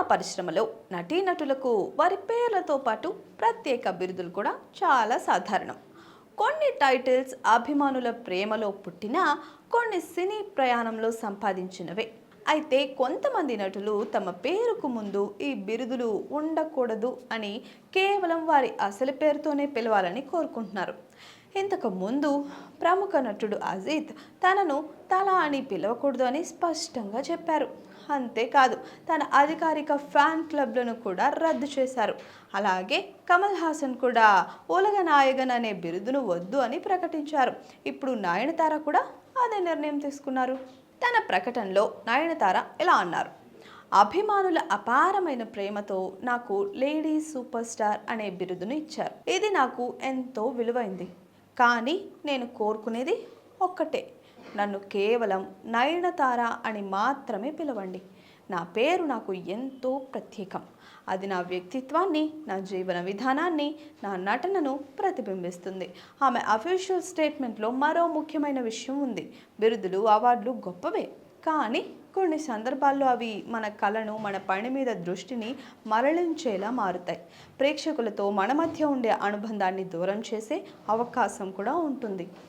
Cinema పరిశ్రమలో నటీనటులకు వారి పేర్లతో పాటు ప్రత్యేక బిరుదులు కూడా చాలా సాధారణం. కొన్ని టైటిల్స్ అభిమానుల ప్రేమలో పుట్టినా కొన్ని సినీ ప్రయాణంలో సంపాదించినవే. అయితే కొంతమంది నటులు తమ పేరుకు ముందు ఈ బిరుదులు ఉండకూడదు అని కేవలం వారి అసలు పేరుతోనే పిలవాలని కోరుకుంటున్నారు. ఇంతకు ముందు ప్రముఖ నటుడు అజిత్ తనను తల అని పిలవకూడదు అని స్పష్టంగా చెప్పారు. అంతేకాదు తన అధికారిక ఫ్యాన్ క్లబ్లను కూడా రద్దు చేశారు. అలాగే కమల్ హాసన్ కూడా ఉలగ నాయగన్ అనే బిరుదును వద్దు అని ప్రకటించారు. ఇప్పుడు నయనతార కూడా అదే నిర్ణయం తీసుకున్నారు. తన ప్రకటనలో నయనతార ఇలా అన్నారు అభిమానుల అపారమైన ప్రేమతో నాకు లేడీ సూపర్ స్టార్ అనే బిరుదును ఇచ్చారు. ఇది నాకు ఎంతో విలువైంది. కానీ నేను కోరుకునేది ఒక్కటే. నన్ను కేవలం నయనతార అని మాత్రమే పిలవండి. నా పేరు నాకు ఎంతో ప్రత్యేకం. అది నా వ్యక్తిత్వాన్ని నా జీవన విధానాన్ని నా నటనను ప్రతిబింబిస్తుంది. ఆమె అఫీషియల్ స్టేట్మెంట్లో మరో ముఖ్యమైన విషయం ఉంది. బిరుదులు అవార్డులు గొప్పవే. కానీ కొన్ని సందర్భాల్లో అవి మన కళను మన పని మీద దృష్టిని మరలించేలా మారుతాయి. ప్రేక్షకులతో మన మధ్య ఉండే అనుబంధాన్ని దూరం చేసే అవకాశం కూడా ఉంటుంది.